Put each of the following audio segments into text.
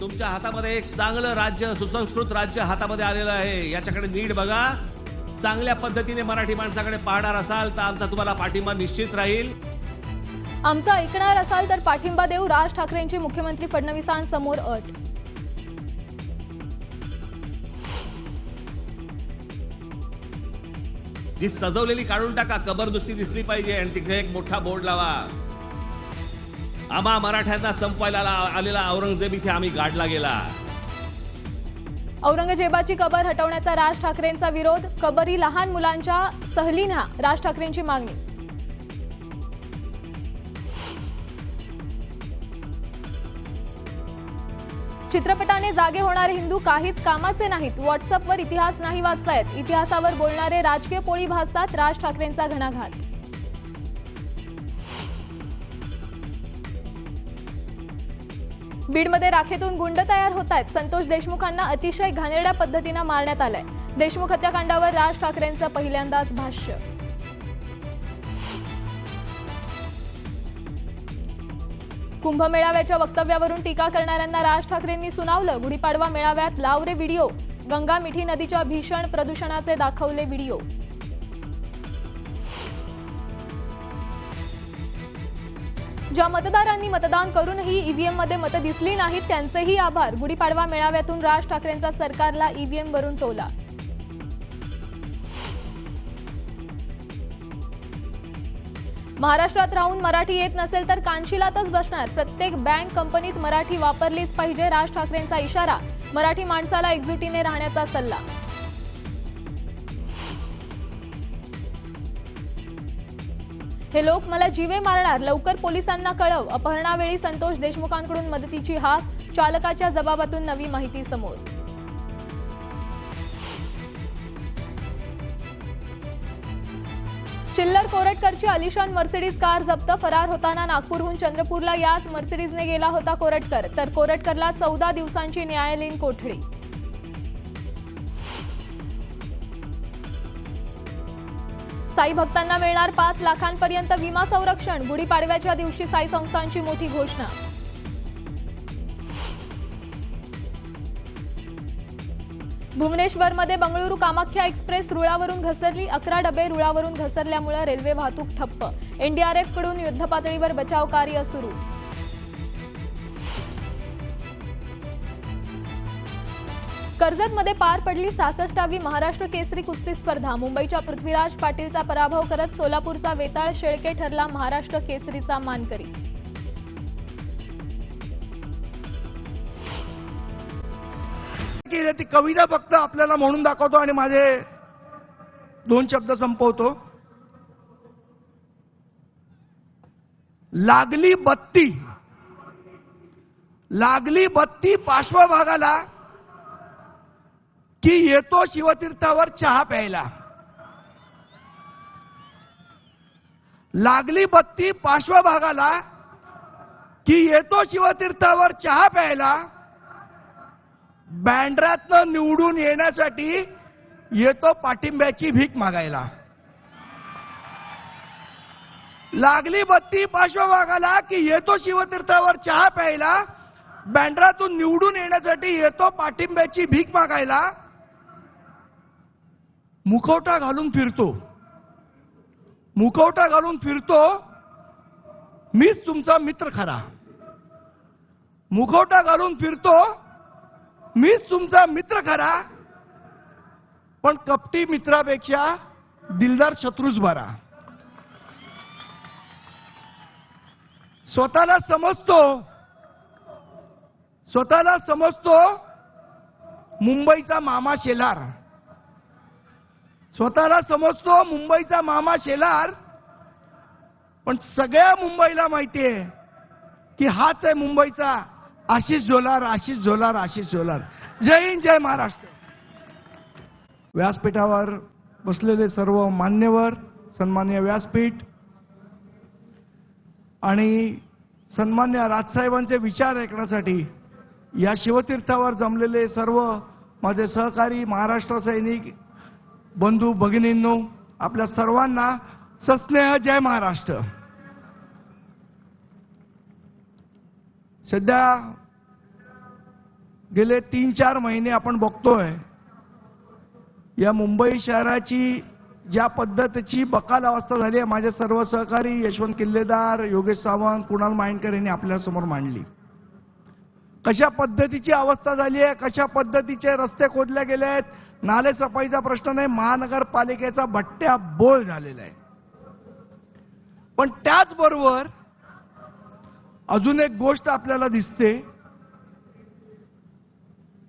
तुमच्या हातामध्ये एक चांगलं राज्य सुसंस्कृत राज्य हातामध्ये आलेलं आहे. याच्याकडे नीट बघा. चांगल्या पद्धतीने मराठी माणसाकडे पाहणार असाल तर आमचा तुम्हाला पाठिंबा निश्चित राहील. आमचं ऐकणार असाल तर पाठिंबा देऊ राज ठाकरेंची मुख्यमंत्री फडणवीसांसमोर अट. जी सजवलेली काढून टाका. कबर नुसती दिसली पाहिजे आणि तिथे एक मोठा बोर्ड लावा. आम्हा मराठ्यांना संपवायला आलेला औरंगजेब इथे आम्ही गाडला गेला. औरंगजेबाची कबर हटवण्याचा राज ठाकरेंचा विरोध कबरी लहान मुलांच्या सहलीना राज ठाकरेंची मागणी. चित्रपटाने जागे होणारे हिंदू काहीच कामाचे नाहीत. व्हॉट्सअपवर इतिहास नाही वाचतायत. इतिहासावर बोलणारे राजकीय पोळी भासतात राज ठाकरेंचा घणाघात. बीडमध्ये राखेतून गुंड तयार होत आहेत. संतोष देशमुखांना अतिशय घाणेरड्या पद्धतीनं मारण्यात आलंय. देशमुख हत्याकांडावर राज ठाकरेंचं पहिल्यांदाच भाष्य. कुंभमेळाव्याच्या वक्तव्यावरून टीका करणाऱ्यांना राज ठाकरेंनी सुनावलं. गुढीपाडवा मेळाव्यात लावरे व्हिडिओ. गंगा मिठी नदीच्या भीषण प्रदूषणाचे दाखवले व्हिडिओ. ज्या मतदारांनी मतदान करूनही ईव्हीएममध्ये मतं दिसली नाहीत त्यांचेही आभार. गुढीपाडवा मेळाव्यातून राज ठाकरेंचा सरकारला ईव्हीएम वरून टोला. महाराष्ट्रात राहून मराठी येत नसेल तर कानशिलातच बसणार. प्रत्येक बँक कंपनीत मराठी वापरलीच पाहिजे राज ठाकरेंचा इशारा. मराठी माणसाला एकजुटीने राहण्याचा सल्ला. हे लोक मला जीवे मारणार. लवकर पोलिसांना कळव. अपहरणावेळी संतोष देशमुखांकडून मदतीची हाक चालकाच्या जबाबातून नवी माहिती समोर. चिल्लर कोरटकरची अलिशान मर्सिडीज कार जप्त फरार होताना नागपूरहून चंद्रपूरला याच मर्सिडीजने गेला होता कोरटकर. तर कोरटकरला चौदा दिवसांची न्यायालयीन कोठडी. साई भक्तांना मिळणार पाच लाखांपर्यंत विमा संरक्षण. गुढीपाडव्याच्या दिवशी साई संस्थांची मोठी घोषणा. भुवनेश्वरमध्ये बंगळुरू कामाख्या एक्सप्रेस रुळावरून घसरली. अकरा डबे रुळावरून घसरल्यामुळे रेल्वे वाहतूक ठप्प. एनडीआरएफकडून युद्धपातळीवर बचाव कार्य सुरू. कर्जतमध्ये पार पडली सहासष्टावी महाराष्ट्र केसरी कुस्ती स्पर्धा. मुंबईच्या पृथ्वीराज पाटीलचा पराभव करत सोलापूरचा वेताळ शेळके ठरला महाराष्ट्र केसरीचा मानकरी. ती कविता फक्त आपल्याला म्हणून दाखवतो आणि माझे दोन शब्द संपवतो. लागली बत्ती. लागली बत्ती पार्श्वभागाला की येतो शिवतीर्थावर चहा प्यायला. लागली बत्ती पार्श्वभागाला की येतो शिवतीर्थावर चहा प्यायला बँड्रातनं निवडून येण्यासाठी येतो पाठिंब्याची भीक मागायला. लागली बत्ती पार्श्वभागाला की येतो शिवतीर्थावर चहा प्यायला बँड्रातून निवडून येण्यासाठी येतो पाठिंब्याची भीक मागायला मुखवटा घालून फिरतो. मुखवटा घालून फिरतो मीच तुमचा मित्र खरा. मुखवटा घालून फिरतो मीच तुमचा मित्र खरा. पण कपटी मित्रापेक्षा दिलदार शत्रूच बरा. स्वतःला समजतो स्वतःला समजतो मुंबईचा मामा शेलार. स्वतःला समजतो मुंबईचा मामा शेलार. पण सगळ्या मुंबईला माहितीये की हाच आहे मुंबईचा आशिष झोलार आशिष झोलार आशिष झोलार. जय हिंद जय महाराष्ट्र. व्यासपीठावर बसलेले सर्व मान्यवर सन्मान्य व्यासपीठ आणि सन्मान्य राजसाहेबांचे विचार ऐकण्यासाठी या शिवतीर्थावर जमलेले सर्व माझे सहकारी महाराष्ट्र सैनिक बंधू भगिनींनो आपल्या सर्वांना सस्नेह जय महाराष्ट्र. सध्या गेले तीन चार महिने आपण बघतोय या मुंबई शहराची ज्या पद्धतीची बकाल अवस्था झाली आहे माझे सर्व सहकारी यशवंत किल्लेदार योगेश सावंत कुणाल माइंडकर यांनी आपल्यासमोर मांडली. कशा पद्धतीची अवस्था झाली आहे कशा पद्धतीचे रस्ते खोदले गेले आहेत नाले सफाईचा प्रश्न नाही महानगरपालिकेचा भट्ट्या बोल झालेला आहे. पण त्याचबरोबर अजून एक गोष्ट आपल्याला दिसते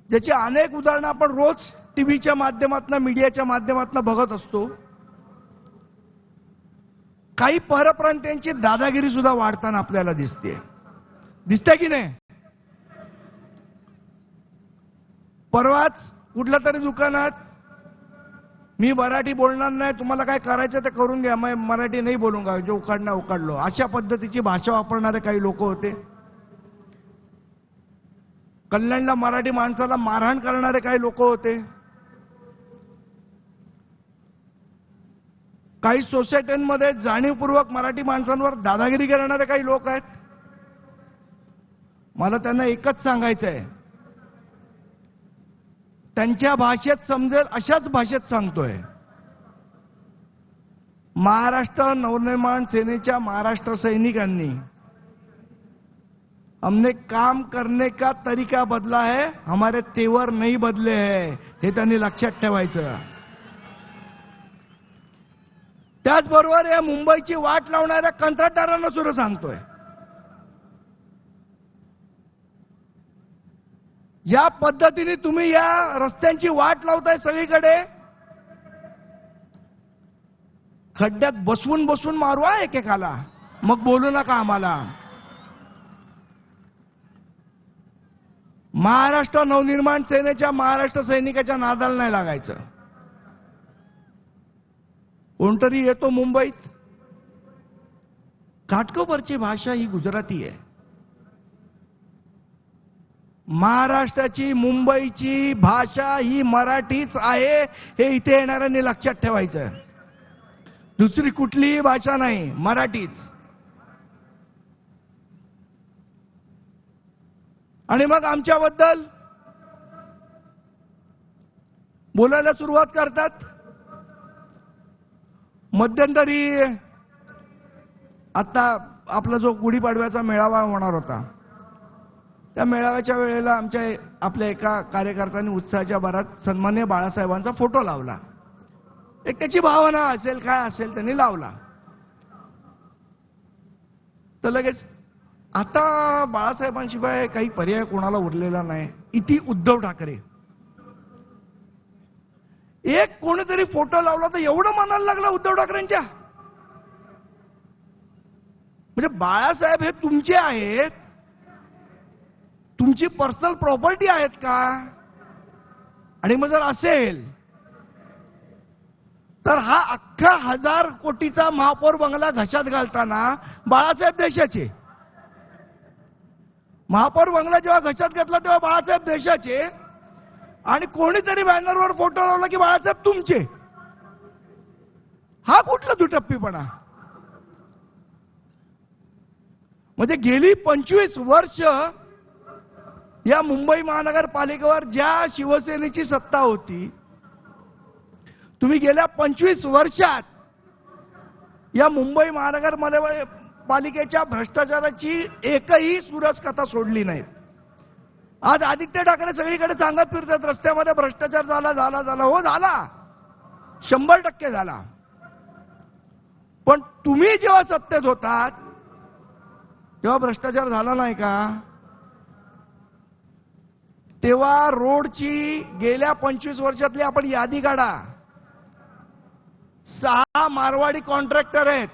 ज्याची अनेक उदाहरणं आपण रोज टीव्हीच्या माध्यमातून मीडियाच्या माध्यमातून बघत असतो. काही परप्रांत्यांची दादागिरी सुद्धा वाढताना आपल्याला दिसते. दिसते की नाही? परवाच कुठल्या तरी दुकानात मी मराठी बोलणार नाही तुम्हाला काय करायचं ते करून घ्या. मग मराठी नाही बोलून घ्या जे उकाडणं उकाडलो अशा पद्धतीची भाषा वापरणारे काही लोक होते. कल्याणला मराठी माणसाला मारहाण करणारे काही लोक होते. काही सोसायट्यांमध्ये जाणीवपूर्वक मराठी माणसांवर दादागिरी करणारे काही लोक आहेत. मला त्यांना एकच सांगायचं आहे त्यांच्या भाषेत समजेल अशाच भाषेत सांगतोय. महाराष्ट्र नवनिर्माण सेनेच्या महाराष्ट्र सैनिकांनी हमने काम करने का तरीका बदला है हमारे तेवर नहीं बदले है हे त्यांनी लक्षात ठेवायचं. त्याचबरोबर या मुंबईची वाट लावणाऱ्या कंत्राटदारांना सुद्धा सांगतोय. ज्या पद्धतीने तुम्ही या रस्त्यांची वाट लावताय सगळीकडे खड्ड्यात बसवून बसवून मारू एकेकाला. मग बोलू नका आम्हाला. महाराष्ट्र नवनिर्माण सेनेच्या महाराष्ट्र सैनिकाच्या नादाला नाही लागायचं. कोणतरी येतो मुंबईत? काटकोपरची भाषा ही गुजराती आहे. महाराष्ट्राची मुंबईची भाषा ही मराठीच आहे हे इथे येणाऱ्यांनी लक्षात ठेवायचं. दुसरी कुठलीही भाषा नाही मराठीच. आणि मग आमच्याबद्दल बोलायला सुरुवात करतात. मध्यंतरी आता आपला जो गुढीपाडव्याचा मेळावा होणार होता त्या मेळाव्याच्या वेळेला आमच्या आपल्या एका कार्यकर्त्यांनी उत्साहाच्या भरात सन्मान्य बाळासाहेबांचा फोटो लावला. एक त्याची भावना असेल काय असेल त्यांनी लावला. तर लगेच आता बाळासाहेबांशिवाय काही पर्याय कोणाला उरलेला नाही. इति उद्धव ठाकरे. एक कोणीतरी फोटो लावला तर एवढं म्हणायला लागला उद्धव ठाकरेंच्या. म्हणजे बाळासाहेब हे तुमचे आहेत तुमची पर्सनल प्रॉपर्टी आहेत का? आणि मग जर असेल तर हा अख्खा हजार कोटीचा महापौर बंगला घशात घालताना बाळासाहेब देशाचे. महापौर बंगला जेव्हा घशात घेतला तेव्हा बाळासाहेब देशाचे. आणि कोणीतरी बॅनरवर फोटो लावला की बाळासाहेब तुमचे. हा कुठला दुटप्पीपणा? म्हणजे गेली पंचवीस वर्ष या मुंबई महानगरपालिकेवर ज्या शिवसेनेची सत्ता होती तुम्ही गेल्या पंचवीस वर्षात या मुंबई महानगरमध्ये पालिकेच्या भ्रष्टाचाराची एकही सुरस कथा सोडली नाही. आज आदित्य ठाकरे सगळीकडे सांगत फिरतात रस्त्यामध्ये भ्रष्टाचार झाला झाला झाला. हो झाला. शंभर टक्के झाला. पण तुम्ही जेव्हा सत्तेत होतात तेव्हा भ्रष्टाचार झाला नाही का? तेव्हा रोडची गेल्या पंचवीस वर्षातली आपण यादी काढा. सहा मारवाडी कॉन्ट्रॅक्टर आहेत.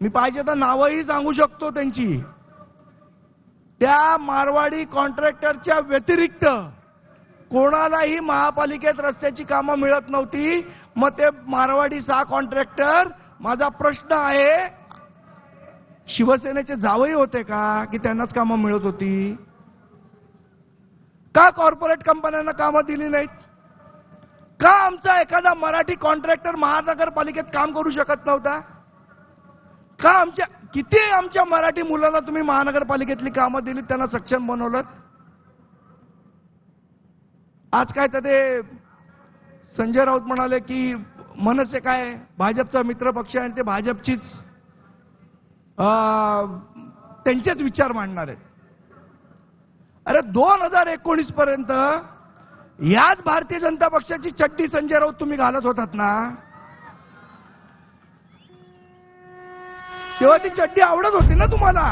मी पाहिजे तर नावही सांगू शकतो त्यांची. त्या मारवाडी कॉन्ट्रॅक्टरच्या व्यतिरिक्त कोणालाही महापालिकेत रस्त्याची कामं मिळत नव्हती. मग ते मारवाडी सहा कॉन्ट्रॅक्टर माझा प्रश्न आहे शिवसेनेचे जावई होते का की त्यांनाच कामं मिळत होती? का कॉर्पोरेट कंपन्यांना कामं दिली नाहीत? का आमचा एखादा मराठी कॉन्ट्रॅक्टर महानगरपालिकेत काम करू शकत नव्हता? का आमच्या किती आमच्या मराठी मुलांना तुम्ही महानगरपालिकेतली कामं दिली त्यांना सक्षम बनवलं आज काय तर ते संजय राऊत म्हणाले की मनसे काय भाजपचा मित्र पक्ष आहे आणि ते भाजपचीच त्यांचेच विचार मांडणार आहेत. अरे दोन हजार एकोणीस पर्यंत याच भारतीय जनता पक्षाची चड्डी संजय राऊत तुम्ही घालत होतात ना? तेव्हा ती चड्डी आवडत होती ना तुम्हाला?